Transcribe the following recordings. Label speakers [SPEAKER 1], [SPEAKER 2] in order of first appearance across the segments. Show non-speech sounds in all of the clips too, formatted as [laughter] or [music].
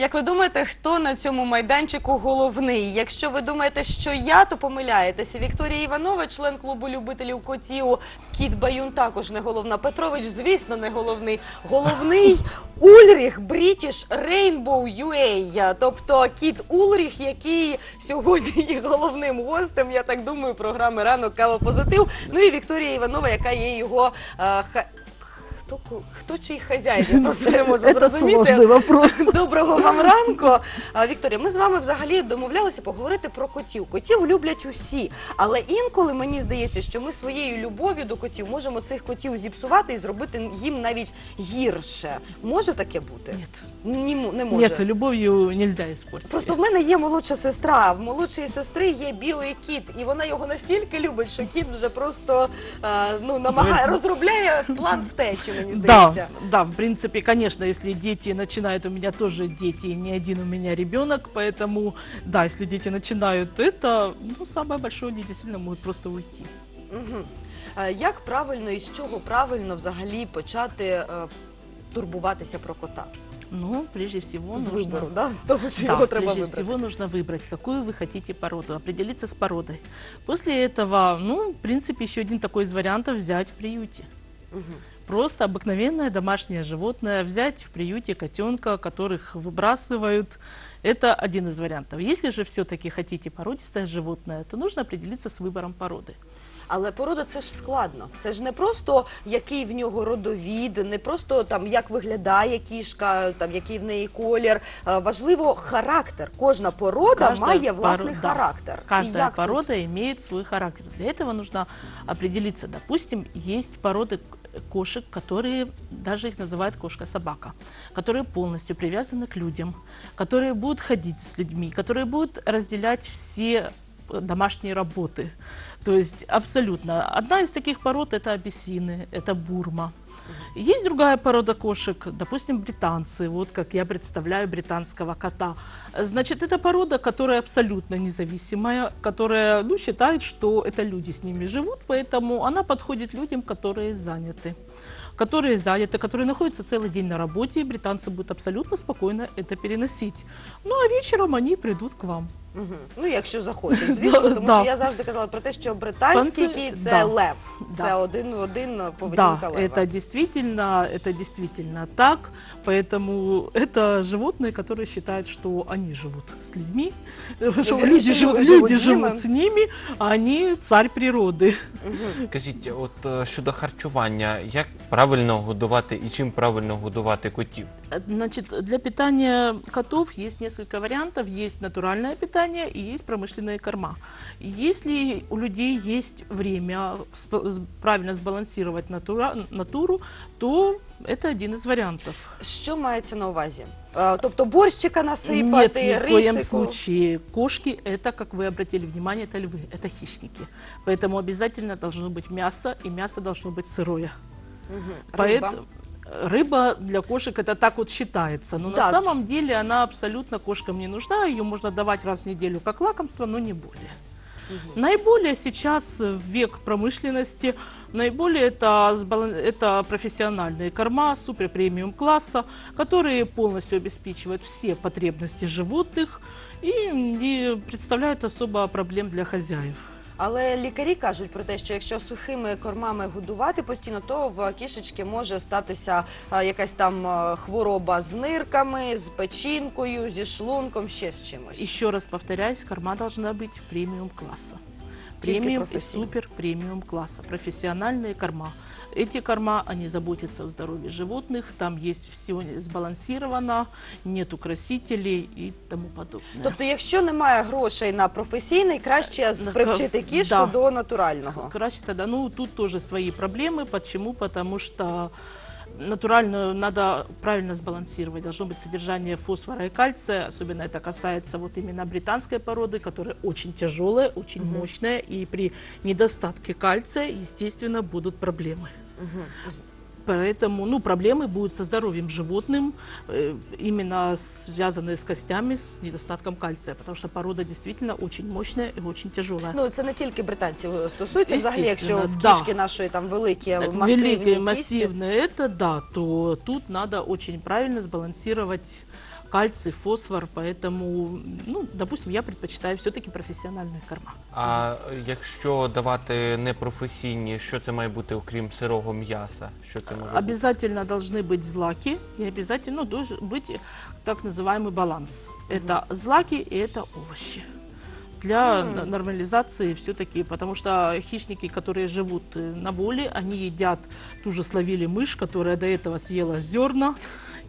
[SPEAKER 1] Як ви думаєте, хто на цьому майданчику головний? Якщо ви думаєте, що я, то помиляєтеся. Вікторія Іванова, член клубу любителів котів. Кіт Баюн також не головна. Петрович, звісно, не головний. Головний [laughs] Ульріх Брітіш Rainbow UA. Тобто кіт Ульріх, який сьогодні є головним гостем, я так думаю, програми ранок кава позитив. Ну і Вікторія Іванова, яка є його. е, Хто, хто чий хазяїн? Я просто не можу зрозуміти. [laughs] Доброго вам ранку. Вікторія, ми з вами взагалі домовлялися поговорити про котів. Котів люблять усі, але інколи мені здається, що ми своєю любов'ю до котів можемо цих котів зіпсувати і зробити їм навіть гірше. Може таке бути? Ні, не може.
[SPEAKER 2] Нет, любовью нельзя испортить.
[SPEAKER 1] Просто в мене є молодша сестра. а В молодшої сестри є білий кіт, і вона його настільки любить, що кіт вже просто ну намагає розробляє план втечі. Мені
[SPEAKER 2] Да,
[SPEAKER 1] здається.
[SPEAKER 2] да, в принципе, конечно, если дети начинают, у меня тоже дети, не один у меня ребенок, поэтому, да, если дети начинают это, ну, самое большое, они действительно могут просто уйти.
[SPEAKER 1] Угу. Як правильно і з чого правильно взагалі почати е, турбуватися про кота?
[SPEAKER 2] Ну, прежде всего,
[SPEAKER 1] з
[SPEAKER 2] нужно...
[SPEAKER 1] вибору, да? з того, що
[SPEAKER 2] Да,
[SPEAKER 1] його треба
[SPEAKER 2] прежде
[SPEAKER 1] вибрати.
[SPEAKER 2] всего нужно выбрать, какую вы хотите породу, определиться с породой. После этого, ну, в принципе, еще один такой из вариантов взять в приюте.
[SPEAKER 1] Мгм.
[SPEAKER 2] Просто обыкновенное домашнее животное, взять в приюте котенка, которых выбрасывают. Это один из вариантов. Если же все-таки хотите породистое животное, то нужно определиться с выбором породы.
[SPEAKER 1] Але порода це ж складно. Це ж не просто який в нього родовід, не просто там як виглядає кішка, там який в неї колір. Е, Важливо характер. Кожна порода
[SPEAKER 2] Каждая
[SPEAKER 1] має
[SPEAKER 2] поро-
[SPEAKER 1] власний
[SPEAKER 2] да.
[SPEAKER 1] характер. І
[SPEAKER 2] Каждая
[SPEAKER 1] як тут?
[SPEAKER 2] порода имеет свой характер. Для этого нужно определиться. Допустим, есть породы к- кошек, которые, даже их называют кошка-собака, которые полностью привязаны к людям, которые будут ходить с людьми, которые будут разделять все э, домашние работы. То есть абсолютно. Одна из таких пород это абиссины, это бурма. Есть другая порода кошек, допустим, британцы, вот как я представляю британского кота. Значит, это порода, которая абсолютно независимая, которая ну, считает, что это люди с ними живут, поэтому она подходит людям, которые заняты. Которые заняты, которые находятся целый день на работе, и британцы будут абсолютно спокойно это переносить. Ну а вечером они придут к вам.
[SPEAKER 1] Мгм. Ну, якщо захочуть, [laughs] звісно,
[SPEAKER 2] Да,
[SPEAKER 1] тому
[SPEAKER 2] да.
[SPEAKER 1] що я завжди казала про те, що британський
[SPEAKER 2] Танці-
[SPEAKER 1] кіт це
[SPEAKER 2] да.
[SPEAKER 1] лев.
[SPEAKER 2] Да.
[SPEAKER 1] Це один в один поведінка
[SPEAKER 2] Да,
[SPEAKER 1] лева.
[SPEAKER 2] это действительно, это действительно так. Поэтому это животные, которые считают, что они живут с людьми, что
[SPEAKER 1] вернее,
[SPEAKER 2] люди,
[SPEAKER 1] люди
[SPEAKER 2] живут,
[SPEAKER 1] живут
[SPEAKER 2] люди
[SPEAKER 1] с ними.
[SPEAKER 2] живут с ними, а они царь природы.
[SPEAKER 3] Скажіть, от е, щодо харчування, як правильно годувати і чим правильно годувати котів?
[SPEAKER 2] Значит, для питания котов есть несколько вариантов. Есть натуральное питание И есть промышленные корма. Если у людей есть время правильно сбалансировать натура, натуру, то это один из вариантов.
[SPEAKER 1] Що мається на увазі? Е, Тобто борщика
[SPEAKER 2] Нет,
[SPEAKER 1] насипати,
[SPEAKER 2] ни в коем случае. Кошки это, как вы обратили внимание, это львы, это хищники. Поэтому обязательно должно быть мясо, и мясо должно быть сырое.
[SPEAKER 1] Мгм.
[SPEAKER 2] Поэт-
[SPEAKER 1] Риба.
[SPEAKER 2] Рыба для кошек это так вот считается, но
[SPEAKER 1] Да,
[SPEAKER 2] на самом деле она абсолютно кошкам не нужна, ее можно давать раз в неделю как лакомство, но не более. Наиболее сейчас в век промышленности, наиболее это, это профессиональные корма супер премиум класса, которые полностью обеспечивают все потребности животных и не представляют особо проблем для хозяев.
[SPEAKER 1] Але лікарі кажуть про те, що якщо сухими кормами годувати постійно, то в кішечки може статися якась там хвороба з нирками, з печінкою, зі шлунком, ще з чимось.
[SPEAKER 2] І що раз повторяюсь, корма должна бути преміум класса.
[SPEAKER 1] Только
[SPEAKER 2] Премиум и
[SPEAKER 1] профессионал.
[SPEAKER 2] супер премиум класса. Профессиональные корма. Эти корма, они заботятся о здоровье животных, там есть все сбалансировано, нет украсителей и тому подобное.
[SPEAKER 1] Тобто, якщо немає грошей на професійний, краще з-
[SPEAKER 2] На
[SPEAKER 1] привчити
[SPEAKER 2] ка-
[SPEAKER 1] кішку
[SPEAKER 2] да.
[SPEAKER 1] до натурального.
[SPEAKER 2] Краще тогда, ну, тут тоже свои проблемы. Почему? Потому что натуральную надо правильно сбалансировать. Должно быть содержание фосфора и кальция. Особенно это касается вот именно британской породы, которая очень тяжелая, очень мощная. И при недостатке кальция, естественно, будут проблемы.
[SPEAKER 1] Мгм
[SPEAKER 2] Поэтому, ну, проблемы будут со здоровьем животным, э, именно связанные с костями, с недостатком кальция, потому что порода действительно очень мощная и очень тяжелая.
[SPEAKER 1] Ну це не тільки британців стосується. Взагалі, якщо в
[SPEAKER 2] Естественно, да.
[SPEAKER 1] кішки нашої там великі
[SPEAKER 2] Так,
[SPEAKER 1] масивні
[SPEAKER 2] великое,
[SPEAKER 1] кісті,
[SPEAKER 2] массивное это, да, то тут надо очень правильно сбалансировать кальций, фосфор, поэтому, ну, допустим, я предпочитаю все-таки профессиональные корма.
[SPEAKER 3] А якщо давати непрофесійні, що це має бути окрім сирого м'яса? Що це може бути?
[SPEAKER 2] Обязательно должны быть злаки и обязательно должен быть так называемый баланс. Это злаки и это овощи. Для н- нормализации все-таки, потому что хищники, которые живут э, на воле, они едят ту же словили мышь, которая до этого съела зерна,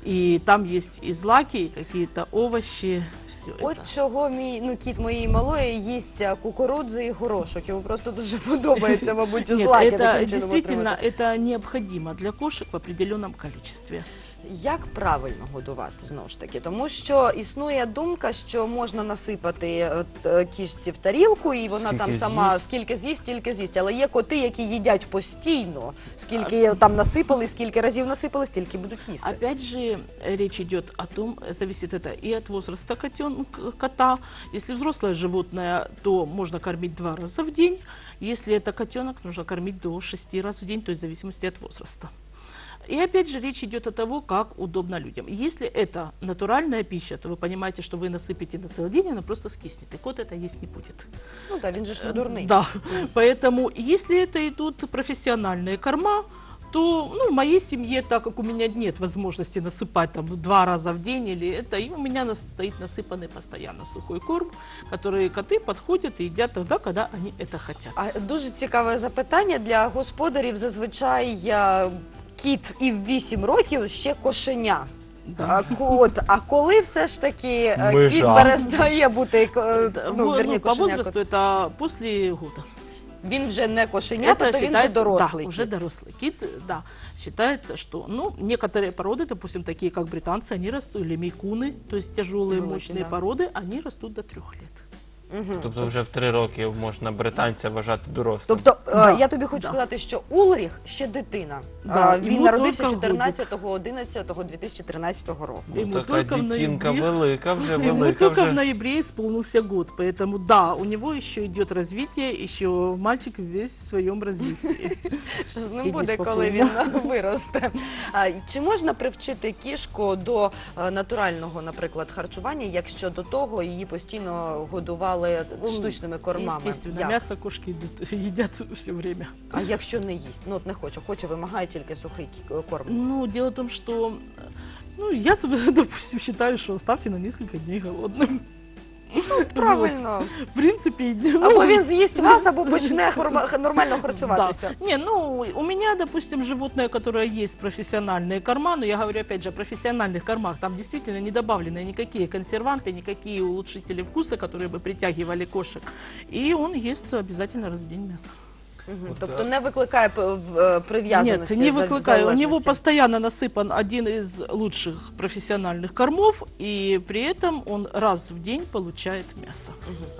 [SPEAKER 2] и там есть и злаки, и какие-то овощи, все
[SPEAKER 1] От
[SPEAKER 2] это.
[SPEAKER 1] чого мій ну кіт моєї малої їсть а, кукурудзи і горошок. Йому просто дуже [laughs] подобається, мабуть,
[SPEAKER 2] Нет,
[SPEAKER 1] злаки
[SPEAKER 2] это
[SPEAKER 1] таким чином
[SPEAKER 2] действительно
[SPEAKER 1] отримати.
[SPEAKER 2] это необходимо для кошек в определенном количестве.
[SPEAKER 1] Як правильно годувати знову ж таки? Тому що існує думка, що можна насипати е, т- кішці в тарілку, і вона
[SPEAKER 3] Скільки
[SPEAKER 1] там сама
[SPEAKER 3] з'їсть.
[SPEAKER 1] скільки з'їсть, стільки з'їсть. Але є коти, які їдять постійно. Скільки там насипали, скільки разів насипали, стільки будуть їсти.
[SPEAKER 2] Опять же, э, речь идет о том, э, зависит это и от возраста котен, к- кота. Если взрослое животное, то можно кормить два раза в день. Если это котенок, нужно кормить до шести раз в день, то есть в зависимости от возраста. И опять же речь идет о того, как удобно людям. Если это натуральная пища, то вы понимаете, что вы насыпете на целый день, она просто скиснет, и кот это есть не будет.
[SPEAKER 1] Ну так, він же ж не дурний.
[SPEAKER 2] Да, поэтому если это идут профессиональные корма, то ну, в моей семье, так как у меня нет возможности насыпать там два раза в день или это, и у меня нас- стоит насыпанный постоянно сухой корм, который коты подходят и едят тогда, когда они это хотят.
[SPEAKER 1] А дуже цікаве запитання для господарів. Зазвичай е, кіт і в 8 років ще кошеня.
[SPEAKER 2] Да.
[SPEAKER 1] А, кот, а коли все ж таки е,
[SPEAKER 3] Межа.
[SPEAKER 1] кіт перестає бути е,
[SPEAKER 2] Это,
[SPEAKER 1] ну,
[SPEAKER 2] во-
[SPEAKER 1] вірні,
[SPEAKER 2] ну, по
[SPEAKER 1] кошеня,
[SPEAKER 2] возрасту это после года.
[SPEAKER 1] він вже не кошеня, тобто він вже
[SPEAKER 2] считается-
[SPEAKER 1] дорослий.
[SPEAKER 2] Да, уже
[SPEAKER 1] кіт.
[SPEAKER 2] дорослый кит, да. Считается, что, ну, некоторые породы, допустим, такие как британцы, они растут, или мейкуны, то есть тяжелые,
[SPEAKER 1] Великие,
[SPEAKER 2] мощные
[SPEAKER 1] да.
[SPEAKER 2] породы, они растут до трех лет.
[SPEAKER 1] Мгм.
[SPEAKER 3] Тобто вже в три роки можна британця вважати дорослим.
[SPEAKER 1] Тобто е,
[SPEAKER 2] Да,
[SPEAKER 1] я тобі хочу
[SPEAKER 2] да.
[SPEAKER 1] сказати, що Улріх ще дитина.
[SPEAKER 2] Да,
[SPEAKER 1] Е, він
[SPEAKER 2] йому
[SPEAKER 1] народився
[SPEAKER 2] тільки годик.
[SPEAKER 1] 14.11.2013 року.
[SPEAKER 3] Ну,
[SPEAKER 2] Ему
[SPEAKER 3] така
[SPEAKER 2] только в
[SPEAKER 3] дітінка
[SPEAKER 2] ноябре-
[SPEAKER 3] велика, вже
[SPEAKER 2] Ему
[SPEAKER 3] велика
[SPEAKER 2] только в
[SPEAKER 3] вже.
[SPEAKER 2] ноябре исполнился год, поэтому да, у него еще идет развитие, еще мальчик весь в своем развитии. [laughs]
[SPEAKER 1] Що з ним
[SPEAKER 2] Сидіть
[SPEAKER 1] буде, коли він виросте? А, і чи можна привчити кішку до е, натурального, наприклад, харчування, якщо до того її постійно годували штучними кормами?
[SPEAKER 2] Естественно,
[SPEAKER 1] Як?
[SPEAKER 2] мясо кошки їдять, [laughs] все время.
[SPEAKER 1] А якщо не їсть? Ну от не хоче, хоче, вимагає тільки сухий корм.
[SPEAKER 2] Ну, дело в том, что, ну, я, себе, [laughs] допустим, считаю, что ставте на несколько дней голодным.
[SPEAKER 1] Правильно.
[SPEAKER 2] Вот. В принципе, ну,
[SPEAKER 1] Або він з'їсть вас, або почне хорма- нормально харчуватися.
[SPEAKER 2] Да. Не, ну, у меня, допустим, животное, которое есть профессиональные корма, но я говорю, опять же, о профессиональных кормах, там действительно не добавлены никакие консерванты, никакие улучшители вкуса, которые бы притягивали кошек. И он ест обязательно раз в день мясо.
[SPEAKER 1] Мгм.
[SPEAKER 3] От,
[SPEAKER 1] Тобто
[SPEAKER 3] е,
[SPEAKER 1] не викликає п- в- е,
[SPEAKER 2] Нет,
[SPEAKER 1] прив'язаності.
[SPEAKER 2] не
[SPEAKER 1] за-
[SPEAKER 2] выкликаю. У него
[SPEAKER 1] залежності.
[SPEAKER 2] постоянно насыпан один из лучших профессиональных кормов, и при этом он раз в день получает мясо.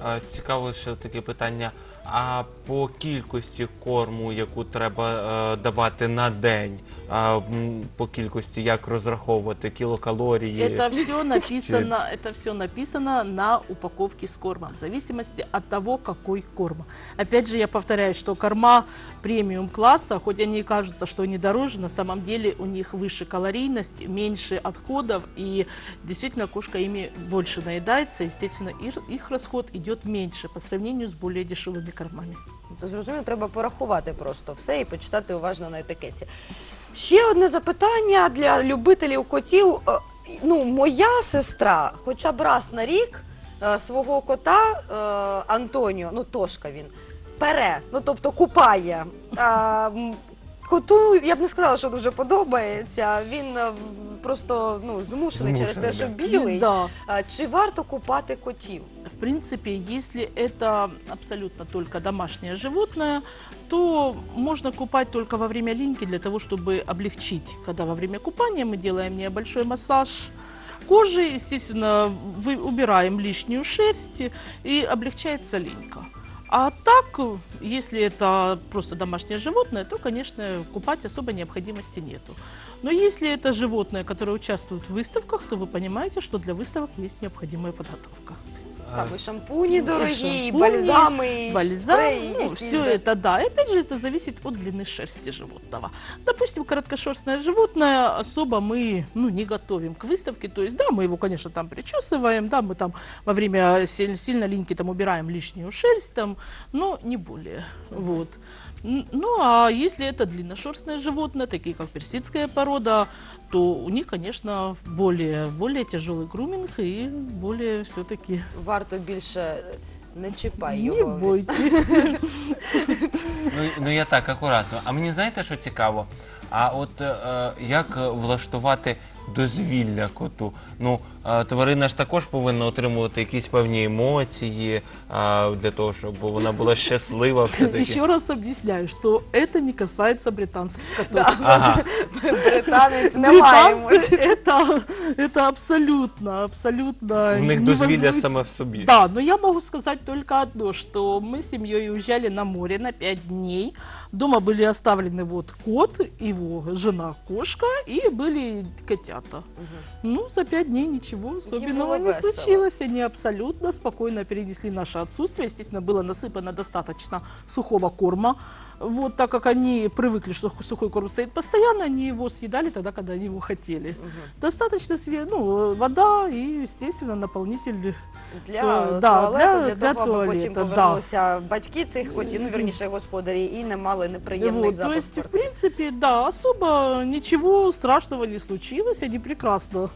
[SPEAKER 3] А, Цікаво ще таке питання. А по кількості корму, яку треба е, давати на день, а, м, по кількості як розраховувати кілокалорії?
[SPEAKER 2] Это все написано, это все написано на упаковке с кормом, в зависимости от того, какой корм. Опять же, я повторяю, что корма премиум класса, хоть они и кажутся, что они дороже, на самом деле у них выше калорийность, меньше отходов, и действительно кошка ими больше наедается, естественно, их, их расход идет меньше по сравнению с более дешевыми кормами.
[SPEAKER 1] То зрозуміло, треба порахувати просто все і почитати уважно на етикетці. Ще одне запитання для любителів котів. Е, Ну, моя сестра, хоча б раз на рік е, свого кота е, Антоніо, ну Тошка він, пере, ну тобто купає. Коту я б не сказала, що дуже подобається. Він е, просто ну, змушений через те, що
[SPEAKER 3] Змушений,
[SPEAKER 1] білий.
[SPEAKER 2] Да.
[SPEAKER 1] А, Чи варто купати котів?
[SPEAKER 2] В принципе, если это абсолютно только домашнее животное, то можно купать только во время линьки для того, чтобы облегчить. Когда во время купания мы делаем небольшой массаж кожи, естественно, вы, убираем лишнюю шерсть и облегчается линька. А так, если это просто домашнее животное, то, конечно, купать особой необходимости нету. Но если это животное, которое участвует в выставках, то вы понимаете, что для выставок есть необходимая подготовка.
[SPEAKER 1] Там і шампуні дорогі, і
[SPEAKER 2] шампуни,
[SPEAKER 1] бальзами, і
[SPEAKER 2] бальзам,
[SPEAKER 1] спреї,
[SPEAKER 2] ну,
[SPEAKER 1] якісь,
[SPEAKER 2] все
[SPEAKER 1] да.
[SPEAKER 2] это, да. И опять же, это зависит от длины шерсти животного. Допустим, короткошерстное животное особо мы ну, не готовим к выставке. То есть, да, мы его, конечно, там причесываем, да, мы там во время силь- сильно линьки там убираем лишнюю шерсть, там, но не более. Вот. Ну, а если это длинношерстное животное, такие как персидская порода, то у них, конечно, более, более тяжелый груминг и более все-таки
[SPEAKER 1] Варто більше не чіпай
[SPEAKER 2] не
[SPEAKER 1] його.
[SPEAKER 2] бойтесь. [laughs]
[SPEAKER 3] Ну, ну я так, акуратно. А мені знаєте, що цікаво? А от е, як е, влаштувати дозвілля коту? Ну, тварина ж також повинна отримувати якісь певні емоції е, для того, щоб вона була щаслива все-таки.
[SPEAKER 2] Еще раз объясняю, что это не касается британских котов.
[SPEAKER 1] Да,
[SPEAKER 3] Ага.
[SPEAKER 1] Британець не має
[SPEAKER 2] Британцы
[SPEAKER 1] емоцій.
[SPEAKER 2] это, это абсолютно, абсолютно
[SPEAKER 3] В них дозвілля
[SPEAKER 2] невозмутимо.
[SPEAKER 3] саме в собі.
[SPEAKER 2] Да, но я могу сказать только одно, что мы с семьей уезжали на море на пять дней. Дома были оставлены вот кот, его жена кошка и были котята. Ну, за пять дней ничего особенного
[SPEAKER 1] было
[SPEAKER 2] не
[SPEAKER 1] весело.
[SPEAKER 2] случилось. Они абсолютно спокойно перенесли наше отсутствие. Естественно, было насыпано достаточно сухого корма. Вот, так как они привыкли, что сухой корм стоит постоянно, они его съедали тогда, когда они его хотели. Достаточно све- ну, вода и, естественно, наполнитель
[SPEAKER 1] Для
[SPEAKER 2] То- да,
[SPEAKER 1] туалету,
[SPEAKER 2] для-
[SPEAKER 1] для,
[SPEAKER 2] для
[SPEAKER 1] того, аби потім
[SPEAKER 2] туалета, да.
[SPEAKER 1] повернулися батьки цих котів, ну вірніше господарі, і не мали неприємних
[SPEAKER 2] Вот, то
[SPEAKER 1] запахів.
[SPEAKER 2] есть, в принципе, да, особо ничего страшного не случилось, они прекрасно.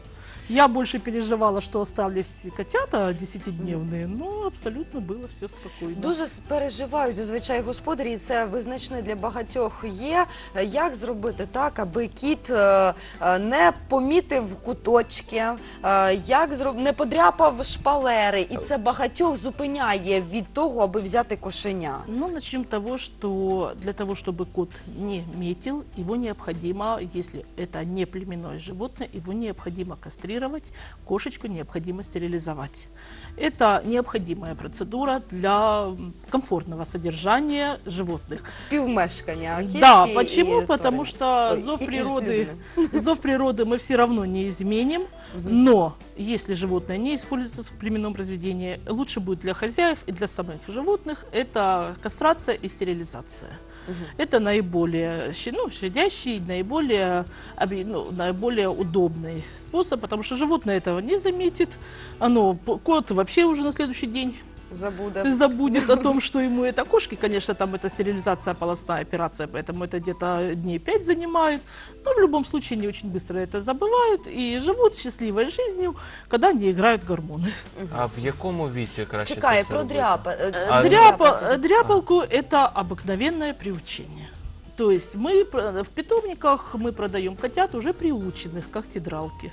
[SPEAKER 2] Я больше переживала, что остались котята десятидневные, но абсолютно было все спокойно.
[SPEAKER 1] Дуже с- переживають зазвичай господарі, і це визначне для багатьох є. Е, Як зробити так, аби кіт е, е, не помітив куточки, е, як зроб... не подряпав шпалери, і це багатьох зупиняє від того, аби взяти кошеня.
[SPEAKER 2] Ну, начнем с того, что для того, чтобы кот не метил, его необходимо, если это не племенное животное, его необходимо кастрировать, кошечку необходимо стерилизовать. Это необходимая процедура для м, комфортного содержания животных.
[SPEAKER 1] Співмешкання кішки
[SPEAKER 2] Да,
[SPEAKER 1] і
[SPEAKER 2] почему? Потому
[SPEAKER 1] тварин.
[SPEAKER 2] что
[SPEAKER 1] Ой,
[SPEAKER 2] зов
[SPEAKER 1] и- и
[SPEAKER 2] природы, [laughs]
[SPEAKER 1] животных.
[SPEAKER 2] зов природы мы все равно не изменим, но если животное не используется в племенном разведении, лучше будет для хозяев и для самих животных это кастрация и стерилизация. Это наиболее ну, щадящий, наиболее, ну, наиболее удобный способ, потому что животное этого не заметит. Оно, кот вообще уже на следующий день
[SPEAKER 1] забуде.
[SPEAKER 2] забудет о том, [laughs] что ему это кошки. Конечно, там это стерилизация, полостная операция, поэтому это где-то дней 5 занимает. Но в любом случае они очень быстро это забывают и живут счастливой жизнью, когда не играют гормоны.
[SPEAKER 3] А в якому віці краще
[SPEAKER 1] Чекає
[SPEAKER 3] це все
[SPEAKER 1] про
[SPEAKER 3] робити?
[SPEAKER 1] дряпа. е,
[SPEAKER 3] А-
[SPEAKER 2] Дряпа,
[SPEAKER 1] дряпати.
[SPEAKER 2] дряпалку – это обыкновенное приучение. То есть мы пр- в питомниках мы продаем котят уже приученных, как тедралки.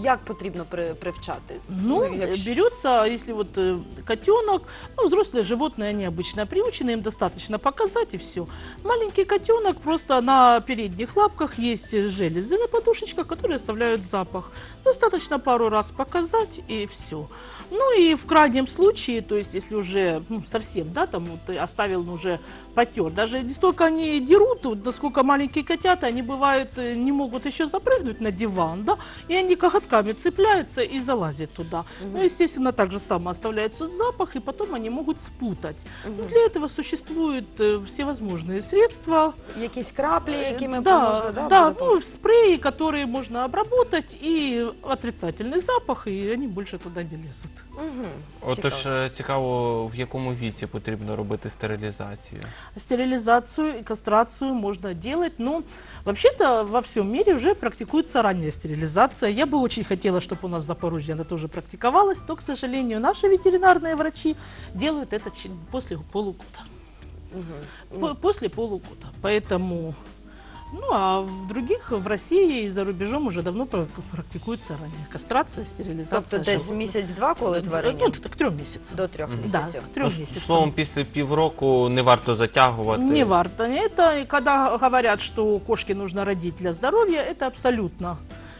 [SPEAKER 1] Як потрібно при, привчати?
[SPEAKER 2] Ну,
[SPEAKER 1] якщо-
[SPEAKER 2] берется, если вот э, котенок, ну, взрослые животные, они обычно приучены, им достаточно показать и все. Маленький котенок, просто на передних лапках есть железы на подушечках, которые оставляют запах. Достаточно пару раз показать и все. Ну и в крайнем случае, то есть если уже ну, совсем, да, там вот ты оставил, ну, уже потер, даже не столько они дерут, вот, насколько маленькие котята, они бывают, э, не могут еще запрыгнуть на диван, да, и они коготками цепляются и залазят туда. Ну, естественно, так же само оставляется запах, и потом они могут спутать. Ну, для этого существуют э, всевозможные средства.
[SPEAKER 1] Якісь краплі, якими
[SPEAKER 2] да,
[SPEAKER 1] можна да,
[SPEAKER 2] да,
[SPEAKER 1] буде
[SPEAKER 2] ну, спреи, которые можно обработать, и отрицательный запах, и они больше туда не лезут.
[SPEAKER 1] Мгм.
[SPEAKER 3] Отож,
[SPEAKER 1] Цікаво.
[SPEAKER 3] е, цікаво, в якому віці потрібно робити стерилізацію.
[SPEAKER 2] Стерилизацию и кастрацию можно делать. Ну, вообще-то во всем мире уже практикуется ранняя стерилизация. Я бы очень хотела, чтобы у нас в Запорожье она тоже практиковалась, но, к сожалению, наши ветеринарные врачи делают это чи- после полугода. По- После полугода. Поэтому... Ну, а в других, в России и за рубежом уже давно пра- практикуется ранняя кастрация, стерилизация.
[SPEAKER 1] Тобто десь
[SPEAKER 2] животных.
[SPEAKER 1] місяць-два, коли тварині?
[SPEAKER 2] Ну, к трем месяцам.
[SPEAKER 1] До трьох
[SPEAKER 2] Да,
[SPEAKER 1] місяців.
[SPEAKER 2] к трем
[SPEAKER 3] Ну,
[SPEAKER 2] месяцам.
[SPEAKER 3] словом, після півроку не варто затягувати.
[SPEAKER 2] Не варто. Это, и когда говорят, что кошке нужно родить для здоровья, это абсолютно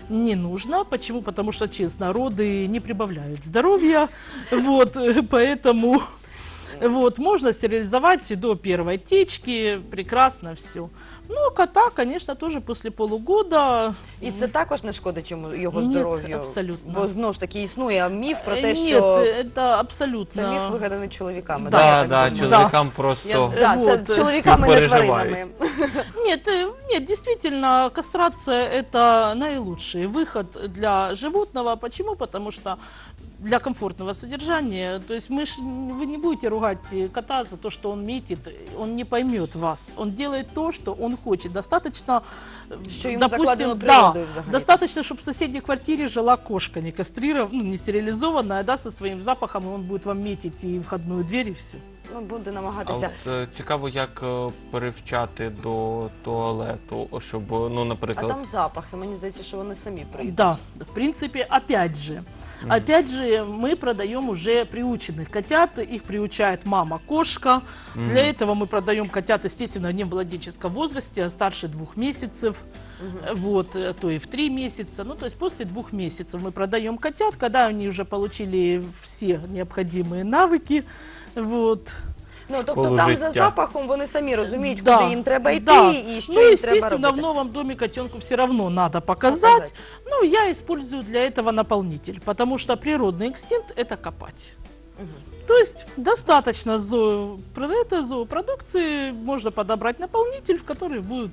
[SPEAKER 2] не нужно. Почему? Потому что, честно, роды не прибавляют здоровья. Вот, [laughs] поэтому Вот, можно стерилизовать и до первой течки, прекрасно все. Ну, кота, конечно, тоже после полугода.
[SPEAKER 1] І це також не шкодить йому його
[SPEAKER 2] Ні,
[SPEAKER 1] здоров'ю.
[SPEAKER 2] абсолютно.
[SPEAKER 1] Бо знову ж таки існує міф про
[SPEAKER 2] Э,
[SPEAKER 1] те,
[SPEAKER 2] Нет,
[SPEAKER 1] що
[SPEAKER 2] это абсолютно...
[SPEAKER 1] це міф вигаданий чоловіками.
[SPEAKER 2] Да,
[SPEAKER 1] я
[SPEAKER 3] Да,
[SPEAKER 1] так
[SPEAKER 3] да,
[SPEAKER 1] думаю.
[SPEAKER 3] чоловікам просто.
[SPEAKER 1] Я, да,
[SPEAKER 2] Вот.
[SPEAKER 1] це [laughs] чоловіками не
[SPEAKER 3] Переживають.
[SPEAKER 1] тваринами.
[SPEAKER 2] Нет, э, нет, действительно, кастрация это наилучший выход для животного. Почему? Потому что для комфортного содержания, то есть мы ж, вы не будете ругать э, кота за то, что он метит, он не поймет вас. Он делает то, что он хочет. Достаточно, э,
[SPEAKER 1] Що йому
[SPEAKER 2] допустим, да, достаточно, чтобы в соседней квартире жила кошка, не кастрированная, ну, не стерилизованная, да, со своим запахом, и он будет вам метить и входную дверь, и все
[SPEAKER 1] Ну, буде
[SPEAKER 3] А
[SPEAKER 1] намагатися.
[SPEAKER 3] от, е, цікаво, як е, перевчати до туалету, щоб, ну,
[SPEAKER 1] А
[SPEAKER 3] наприклад,
[SPEAKER 1] там запахи, мені здається, що вони самі прийдуть.
[SPEAKER 2] Да, в принципе, опять же, опять же, мы продаем уже приученных котят, их приучает мама-кошка. Для этого мы продаем котят, естественно, в немладенческом возрасте, старше двух месяцев, вот, э, то и в три месяца. Ну, то есть после двух месяцев мы продаем котят, когда они уже получили все необходимые навыки, вот.
[SPEAKER 1] Ну, тобто
[SPEAKER 3] Школу
[SPEAKER 1] там
[SPEAKER 3] життя.
[SPEAKER 1] за запахом вони самі розуміють,
[SPEAKER 2] Да,
[SPEAKER 1] куди їм треба йти
[SPEAKER 2] да.
[SPEAKER 1] і що
[SPEAKER 2] ну,
[SPEAKER 1] їм треба
[SPEAKER 2] естественно, в
[SPEAKER 1] робити.
[SPEAKER 2] новом доме котенку все равно надо показать.
[SPEAKER 1] Показать.
[SPEAKER 2] Ну, я использую для этого наполнитель, потому что природный инстинкт – это копать. То есть достаточно зоо, это зоопродукции, можно подобрать наполнитель, в который будет...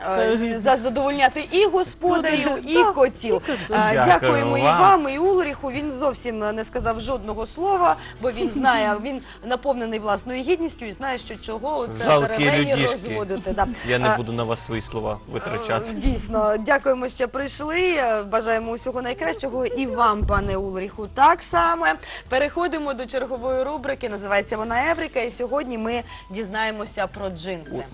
[SPEAKER 1] Е, за- задовольняти і господарів, і котів. Е, Дякуємо і вам. і Улріху. Він зовсім не сказав жодного слова, бо він знає, [laughs] він наповнений власною гідністю і знає, що чого це
[SPEAKER 3] Жалкі
[SPEAKER 1] деревені
[SPEAKER 3] людішки.
[SPEAKER 1] розводити. Да.
[SPEAKER 3] я не
[SPEAKER 1] Е,
[SPEAKER 3] буду на вас свої слова витрачати.
[SPEAKER 1] Е, Дійсно, дякуємо, що прийшли. Е, Бажаємо усього найкращого і вам, пане Улріху, так само. Переходимо до чергової рубрики. Називається вона Еврика. І сьогодні ми дізнаємося про джинси.